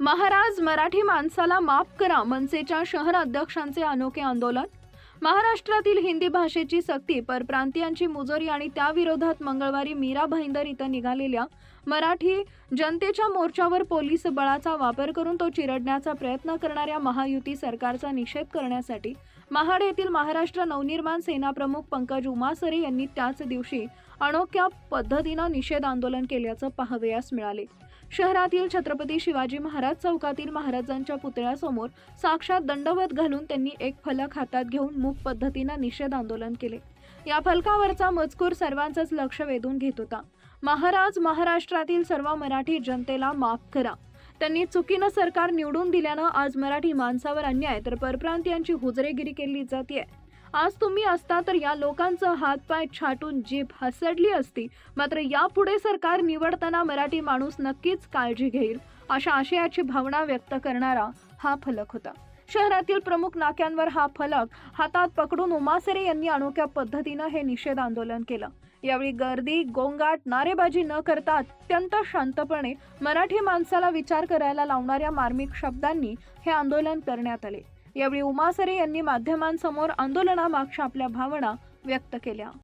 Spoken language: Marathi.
महाराज मराठी माणसाला माफ करा मनसेच्या शहर अध्यक्षांचे अनोखे आंदोलन. महाराष्ट्रातील हिंदी भाषेची सक्ती परप्रांतीयांची मुजोरी आणि त्याविरोधात मंगळवारी मीरा भाईंदर इथं निघालेल्या मराठी जनतेच्या मोर्चावर पोलीस बळाचा वापर करून तो चिरडण्याचा प्रयत्न करणाऱ्या महायुती सरकारचा निषेध करण्यासाठी महाड येथील महाराष्ट्र नवनिर्माण सेना प्रमुख पंकज उमासरे यांनी त्याच दिवशी अनोख्या पद्धतीनं निषेध आंदोलन केल्याचं पाहावयास मिळाले. शहरातील छत्रपती शिवाजी महाराज चौकातील महाराजांच्या पुतळ्यासमोर साक्षात दंडवत घालून त्यांनी एक फलक हातात घेऊन मूक पद्धतीनं निषेध आंदोलन केले. या फलकावरचा मजकूर सर्वांचंच लक्ष वेधून घेत होता. महाराज महाराष्ट्रातील सर्व मराठी जनतेला माफ करा. त्यांनी चुकीनं सरकार निवडून दिल्यानं आज मराठी माणसावर अन्याय तर परप्रांतीयांची हुजरेगिरी केली जाते आज तुम्ही असता तर या लोकांचं हातपाय छाटून जीभ हसडली असती. मात्र यापुढे सरकार निवडताना मराठी माणूस नक्कीच काळजी घेईल अशा आशयाची भावना व्यक्त करणारा हा फलक होता. शहरातील प्रमुख नाक्यांवर हा फलक हातात पकडून उमासरे यांनी अनोख्या पद्धतीनं हे निषेध आंदोलन केलं. यावेळी गर्दी गोंगाट नारेबाजी न करता अत्यंत शांतपणे मराठी माणसाला विचार करायला लावणाऱ्या मार्मिक शब्दांनी हे आंदोलन करण्यात आले. यावेळी उमासरे यांनी माध्यमांसमोर आंदोलनामागच्या आपल्या भावना व्यक्त केल्या.